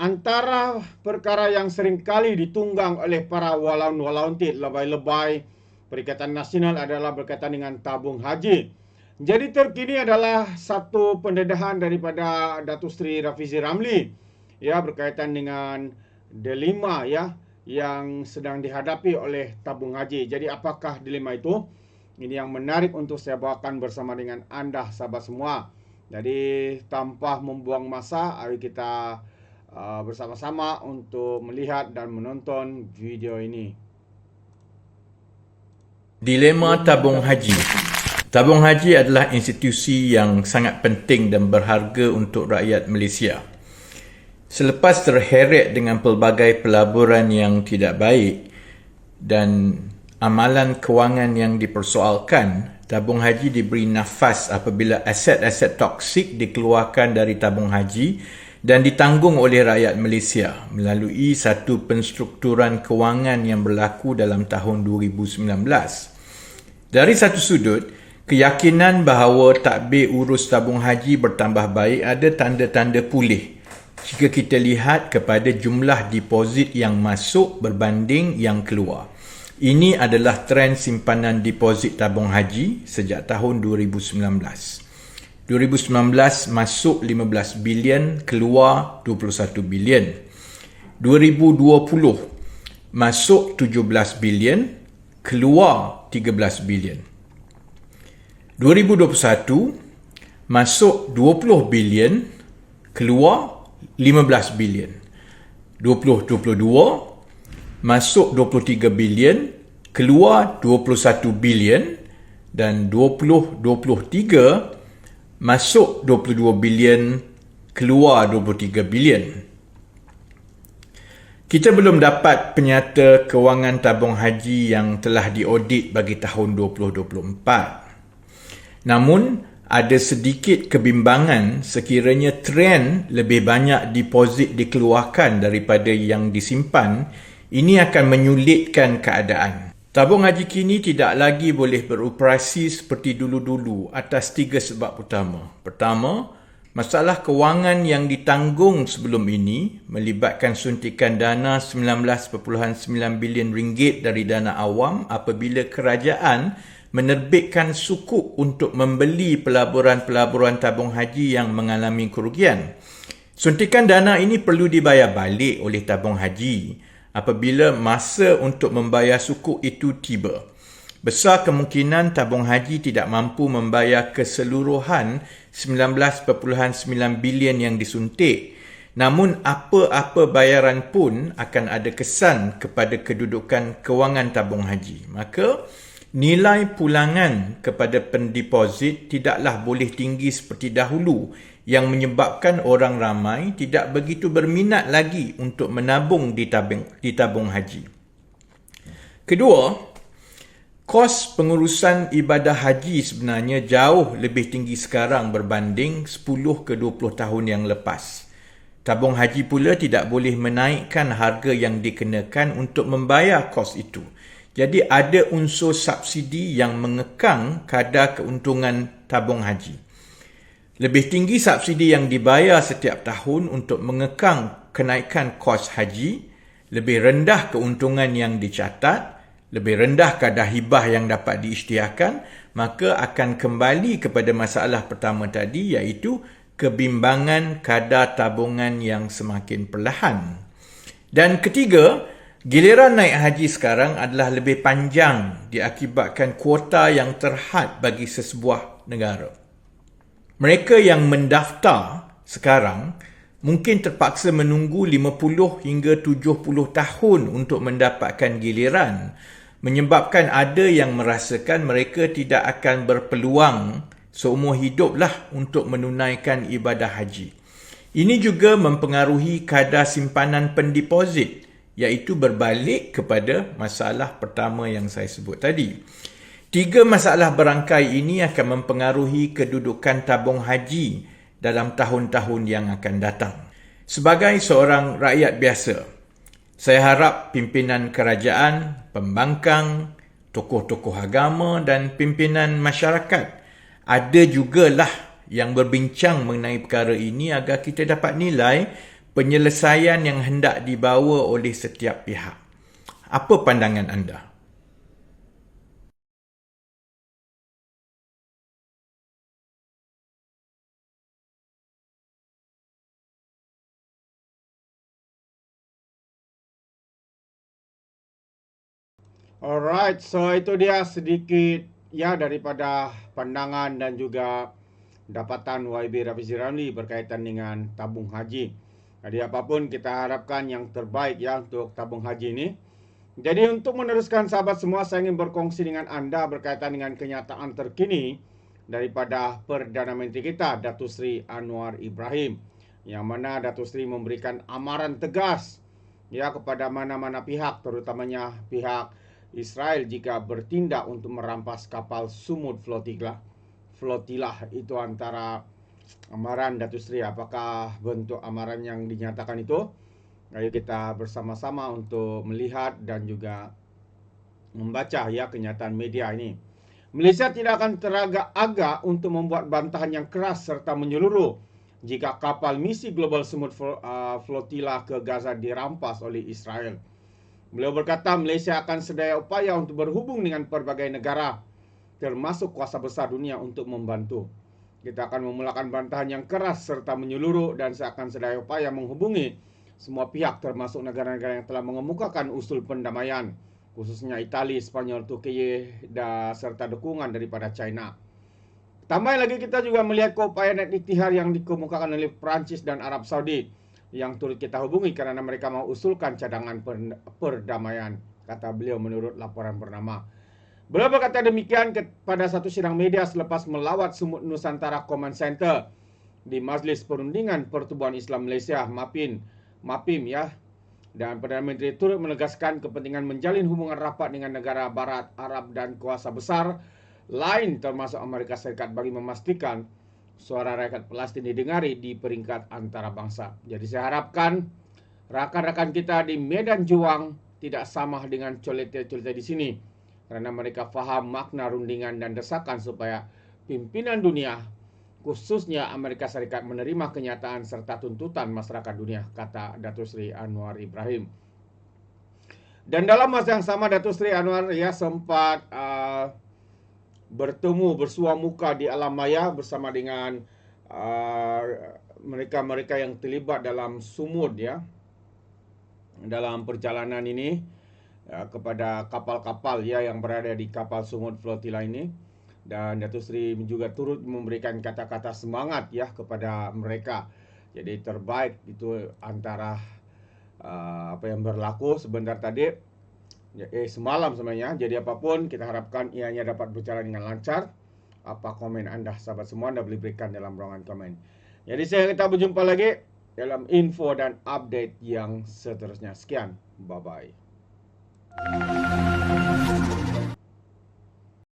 antara perkara yang seringkali ditunggang oleh para walaun-walauntit lebay-lebay Perikatan Nasional adalah berkaitan dengan tabung haji. Jadi terkini adalah satu pendedahan daripada Datuk Seri Rafizi Ramli ya berkaitan dengan dilema ya yang sedang dihadapi oleh tabung haji. Jadi apakah dilema itu? Ini yang menarik untuk saya bawakan bersama dengan anda sahabat semua. Jadi tanpa membuang masa, mari kita uh, bersama-sama untuk melihat dan menonton video ini. Dilema tabung haji. Tabung haji adalah institusi yang sangat penting dan berharga untuk rakyat Malaysia. Selepas terheret dengan pelbagai pelaburan yang tidak baik dan amalan kewangan yang dipersoalkan, tabung haji diberi nafas apabila aset-aset toksik dikeluarkan dari tabung haji dan ditanggung oleh rakyat Malaysia melalui satu penstrukturan kewangan yang berlaku dalam tahun 2019. Dari satu sudut, keyakinan bahawa takbir urus tabung haji bertambah baik ada tanda-tanda pulih jika kita lihat kepada jumlah deposit yang masuk berbanding yang keluar. Ini adalah trend simpanan deposit tabung haji sejak tahun 2019. 2019 masuk 15 bilion, keluar 21 bilion. 2020 masuk 17 bilion, keluar 13 bilion. 2021 masuk 20 bilion, keluar 15 bilion. 2022 masuk 23 bilion, keluar 21 bilion dan 2023 masuk 22 bilion, keluar 23 bilion. Kita belum dapat penyata kewangan tabung haji yang telah diaudit bagi tahun 2024. Namun, ada sedikit kebimbangan sekiranya trend lebih banyak deposit dikeluarkan daripada yang disimpan, ini akan menyulitkan keadaan. Tabung haji kini tidak lagi boleh beroperasi seperti dulu-dulu atas tiga sebab utama. Pertama, masalah kewangan yang ditanggung sebelum ini melibatkan suntikan dana 19.9 bilion ringgit dari dana awam apabila kerajaan menerbitkan sukuk untuk membeli pelaburan-pelaburan tabung haji yang mengalami kerugian. Suntikan dana ini perlu dibayar balik oleh tabung haji apabila masa untuk membayar sukuk itu tiba. Besar kemungkinan tabung haji tidak mampu membayar keseluruhan 19.9 bilion yang disuntik. Namun apa-apa bayaran pun akan ada kesan kepada kedudukan kewangan tabung haji. Maka nilai pulangan kepada pendeposit tidaklah boleh tinggi seperti dahulu yang menyebabkan orang ramai tidak begitu berminat lagi untuk menabung di tabung, di tabung haji. Kedua, kos pengurusan ibadah haji sebenarnya jauh lebih tinggi sekarang berbanding 10 ke 20 tahun yang lepas. Tabung haji pula tidak boleh menaikkan harga yang dikenakan untuk membayar kos itu. Jadi ada unsur subsidi yang mengekang kadar keuntungan tabung haji. Lebih tinggi subsidi yang dibayar setiap tahun untuk mengekang kenaikan kos haji, lebih rendah keuntungan yang dicatat, lebih rendah kadar hibah yang dapat diisytiharkan, maka akan kembali kepada masalah pertama tadi iaitu kebimbangan kadar tabungan yang semakin perlahan. Dan ketiga, giliran naik haji sekarang adalah lebih panjang diakibatkan kuota yang terhad bagi sesebuah negara mereka yang mendaftar sekarang mungkin terpaksa menunggu 50 hingga 70 tahun untuk mendapatkan giliran menyebabkan ada yang merasakan mereka tidak akan berpeluang seumur hiduplah untuk menunaikan ibadah haji. Ini juga mempengaruhi kadar simpanan pendeposit iaitu berbalik kepada masalah pertama yang saya sebut tadi. Tiga masalah berangkai ini akan mempengaruhi kedudukan tabung haji dalam tahun-tahun yang akan datang. Sebagai seorang rakyat biasa, saya harap pimpinan kerajaan, pembangkang, tokoh-tokoh agama dan pimpinan masyarakat ada jugalah yang berbincang mengenai perkara ini agar kita dapat nilai penyelesaian yang hendak dibawa oleh setiap pihak. Apa pandangan anda? Alright, so itu dia sedikit ya daripada pandangan dan juga dapatan YB Rafizi Ramli berkaitan dengan tabung haji. Jadi apapun kita harapkan yang terbaik ya untuk tabung haji ini. Jadi untuk meneruskan sahabat semua saya ingin berkongsi dengan anda berkaitan dengan kenyataan terkini daripada Perdana Menteri kita Datuk Seri Anwar Ibrahim yang mana Datuk Seri memberikan amaran tegas ya kepada mana-mana pihak terutamanya pihak Israel jika bertindak untuk merampas kapal Sumud Flotilla. Flotilah itu antara amaran Datuk Seri. Apakah bentuk amaran yang dinyatakan itu? Ayo kita bersama-sama untuk melihat dan juga membaca ya kenyataan media ini. Malaysia tidak akan teragak-agak untuk membuat bantahan yang keras serta menyeluruh jika kapal misi Global Sumud uh, Flotilla ke Gaza dirampas oleh Israel. Beliau berkata Malaysia akan sedaya upaya untuk berhubung dengan pelbagai negara termasuk kuasa besar dunia untuk membantu. Kita akan memulakan bantahan yang keras serta menyeluruh dan saya akan sedaya upaya menghubungi semua pihak termasuk negara-negara yang telah mengemukakan usul pendamaian khususnya Itali, Spanyol, Turki dan serta dukungan daripada China. Tambah lagi kita juga melihat keupayaan iktihar yang dikemukakan oleh Perancis dan Arab Saudi yang turut kita hubungi kerana mereka mau usulkan cadangan perdamaian, kata beliau menurut laporan bernama. Beliau berkata demikian kepada satu sidang media selepas melawat Sumut Nusantara Command Center di Majlis Perundingan Pertubuhan Islam Malaysia, MAPIN, MAPIM ya. Dan Perdana Menteri turut menegaskan kepentingan menjalin hubungan rapat dengan negara barat, Arab dan kuasa besar lain termasuk Amerika Serikat bagi memastikan suara rakyat Palestin didengari di peringkat antarabangsa. Jadi saya harapkan rakan-rakan kita di medan juang tidak sama dengan colet-colet di sini. Kerana mereka faham makna rundingan dan desakan supaya pimpinan dunia khususnya Amerika Serikat menerima kenyataan serta tuntutan masyarakat dunia, kata Datuk Seri Anwar Ibrahim. Dan dalam masa yang sama Datuk Seri Anwar ya sempat uh, bertemu bersua muka di alam maya bersama dengan uh, mereka-mereka uh, yang terlibat dalam sumud ya. Dalam perjalanan ini uh, kepada kapal-kapal ya yang berada di kapal sumud flotilla ini. Dan Datuk Seri juga turut memberikan kata-kata semangat ya kepada mereka. Jadi terbaik itu antara uh, apa yang berlaku sebentar tadi. Ya, eh semalam sebenarnya. Jadi apapun kita harapkan ianya dapat berjalan dengan lancar. Apa komen anda sahabat semua anda boleh berikan dalam ruangan komen. Jadi saya kita berjumpa lagi dalam info dan update yang seterusnya. Sekian. Bye bye.